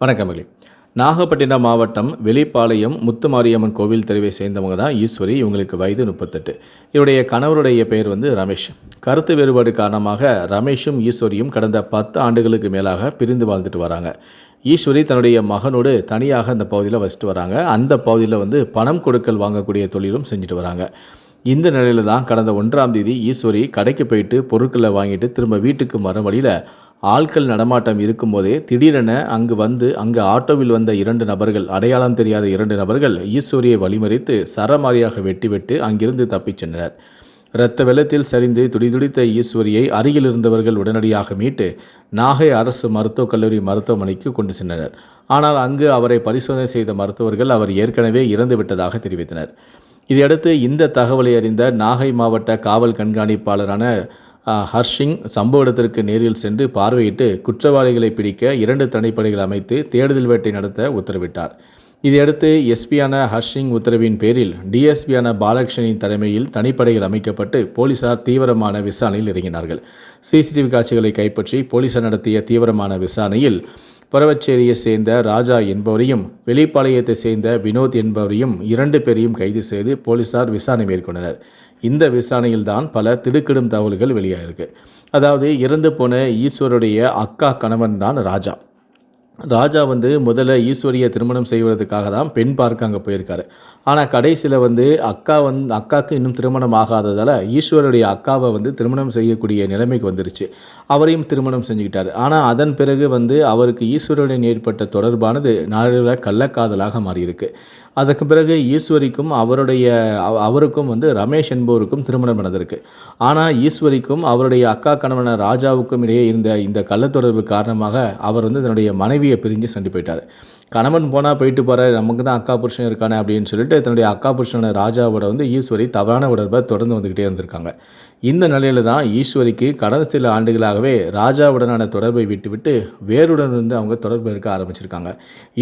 வணக்கமகளே நாகப்பட்டினம் மாவட்டம் வெளிப்பாளையம் முத்துமாரியம்மன் கோவில் தெருவை சேர்ந்தவங்க தான் ஈஸ்வரி இவங்களுக்கு வயது முப்பத்தெட்டு. இவருடைய கணவருடைய பெயர் வந்து ரமேஷ். கருத்து வேறுபாடு காரணமாக ரமேஷும் ஈஸ்வரியும் கடந்த பத்து ஆண்டுகளுக்கு மேலாக பிரிந்து வாழ்ந்துட்டு வராங்க. ஈஸ்வரி தன்னுடைய மகனோடு தனியாக அந்த பகுதியில் வசிட்டு வராங்க. அந்த பகுதியில் வந்து பணம் கொடுக்கல் வாங்கக்கூடிய தொழிலும் செஞ்சுட்டு வராங்க. இந்த நிலையில் தான் கடந்த ஒன்றாம் தேதி ஈஸ்வரி கடைக்கு போயிட்டு பொருட்களை வாங்கிட்டு திரும்ப வீட்டுக்கு வர வழியில் ஆட்கள் நடமாட்டம் இருக்கும்போதே திடீரென அங்கு வந்து அங்கு ஆட்டோவில் வந்த இரண்டு நபர்கள் அடையாளம் தெரியாத இரண்டு நபர்கள் ஈஸ்வரியை வழிமறித்து சரமாரியாக வெட்டி விட்டு அங்கிருந்து தப்பிச் சென்றனர். இரத்த வெள்ளத்தில் சரிந்து துடிதுடித்த ஈஸ்வரியை அருகில் இருந்தவர்கள் உடனடியாக மீட்டு நாகை அரசு மருத்துவக் கல்லூரி மருத்துவமனைக்கு கொண்டு சென்றனர். ஆனால் அங்கு அவரை பரிசோதனை செய்த மருத்துவர்கள் அவர் ஏற்கனவே இறந்துவிட்டதாக தெரிவித்தனர். இதையடுத்து இந்த தகவலை அறிந்த நாகை மாவட்ட காவல் கண்காணிப்பாளரான ஹர்ஷிங் சம்பவ இடத்திற்கு நேரில் சென்று பார்வையிட்டு குற்றவாளிகளை பிடிக்க இரண்டு தனிப்படைகள் அமைத்து தேடுதல் வேட்டை நடத்த உத்தரவிட்டார். இதையடுத்து எஸ்பியான ஹர்ஷிங் உத்தரவின் பேரில் டிஎஸ்பியான பாலகிருஷ்ணனின் தலைமையில் தனிப்படைகள் அமைக்கப்பட்டு போலீசார் தீவிரமான விசாரணையில் இறங்கினார்கள். சிசிடிவி காட்சிகளை கைப்பற்றி போலீசார் நடத்திய தீவிரமான விசாரணையில் புறவச்சேரியை சேர்ந்த ராஜா என்பவரையும் வெளிப்பாளையத்தை சேர்ந்த வினோத் என்பவரையும் இரண்டு பேரையும் கைது செய்து போலீசார் விசாரணை மேற்கொண்டனர். இந்த விசாரணையில்தான் பல திடுக்கிடும் தகவல்கள் வெளியாயிருக்கு. அதாவது இறந்து போன ஈஸ்வருடைய அக்கா கணவன் தான் ராஜா. ராஜா வந்து முதல்ல ஈஸ்வரியை திருமணம் செய்வதற்காக தான் பெண் பார்க்க அங்கே போயிருக்காரு. ஆனால் கடைசியில் வந்து அக்கா வந் அக்காவுக்கு இன்னும் திருமணம் ஆகாததால் ஈஸ்வருடைய அக்காவை வந்து திருமணம் செய்யக்கூடிய நிலைமைக்கு வந்துருச்சு. அவரையும் திருமணம் செஞ்சுக்கிட்டார். ஆனால் அதன் பிறகு வந்து அவருக்கு ஈஸ்வருடன் ஏற்பட்ட தொடர்பானது நாளில் கள்ளக்காதலாக மாறியிருக்கு. அதுக்கு பிறகு ஈஸ்வரிக்கும் அவருடைய அவருக்கும் வந்து ரமேஷ் என்பவருக்கும் திருமணம் நடந்திருக்கு. ஆனால் ஈஸ்வரிக்கும் அவருடைய அக்கா கணவன ராஜாவுக்கும் இடையே இருந்த இந்த கள்ளத்தொடர்பு காரணமாக அவர் வந்து தன்னுடைய மனைவியை பிரிஞ்சு சென்று போயிட்டார். கணவன் போனால் போயிட்டு போகிறார் நமக்கு தான் அக்கா புருஷன் இருக்கானே அப்படின்னு சொல்லிட்டு தன்னுடைய அக்கா புருஷன ராஜாவோட வந்து ஈஸ்வரி தவறான உடற்பை தொடர்ந்து வந்துக்கிட்டே இருந்திருக்காங்க. இந்த நிலையில தான் ஈஸ்வரிக்கு கடந்த சில ஆண்டுகளாகவே ராஜாவுடனான தொடர்பை விட்டுவிட்டு வேறுடன் இருந்து அவங்க தொடர்பு இருக்க ஆரம்பிச்சிருக்காங்க.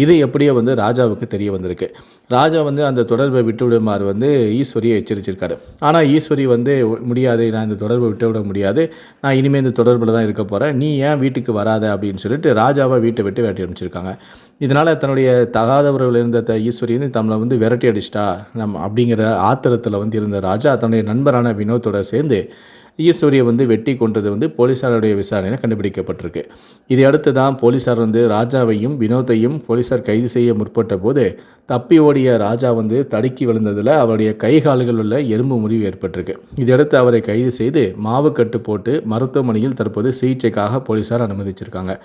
இது எப்படியோ வந்து ராஜாவுக்கு தெரிய வந்திருக்கு. ராஜா வந்து அந்த தொடர்பை விட்டுவிடுமாறு வந்து ஈஸ்வரியை எச்சரிச்சிருக்காரு. ஆனால் ஈஸ்வரி வந்து முடியாது நான் இந்த தொடர்பை விட்டுவிட முடியாது. நான் இனிமேல் இந்த தொடர்பில் தான் இருக்க போகிறேன் நீ ஏன் வீட்டுக்கு வராத? அப்படின்னு சொல்லிட்டு ராஜாவை வீட்டை விட்டு வேட்டி அனுப்பிச்சிருக்காங்க. இதனால் தன்னுடைய தகாதவர்கள் இருந்த த ஈஸ்வரி வந்து தம்மளை வந்து விரட்டி அடிச்சிட்டா நம் அப்படிங்கிற ஆத்திரத்தில் வந்து இருந்த ராஜா தன்னுடைய நண்பரான வினோத்தோட சேர்ந்து ஈஸ்வரியை வந்து வெட்டி கொண்டது வந்து போலீஸாருடைய விசாரணையில் கண்டுபிடிக்கப்பட்டிருக்கு. இதை அடுத்து தான் போலீஸார் வந்து ராஜாவையும் வினோத்தையும் போலீஸார் கைது செய்ய முற்பட்ட போது தப்பி ஓடிய ராஜா வந்து தடுக்கி விழுந்ததில் அவருடைய கை கால்கள் உள்ள எறும்பு முறிவு ஏற்பட்டிருக்கு. இதையடுத்து அவரை கைது செய்து மாவு கட்டு போட்டு மருத்துவமனையில் தற்போது சிகிச்சைக்காக போலீஸார் அனுமதிச்சிருக்காங்க.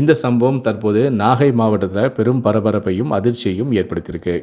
இந்த சம்பவம் தற்போது நாகை மாவட்டத்தில் பெரும் பரபரப்பையும் அதிர்ச்சியையும் ஏற்படுத்தியிருக்கு.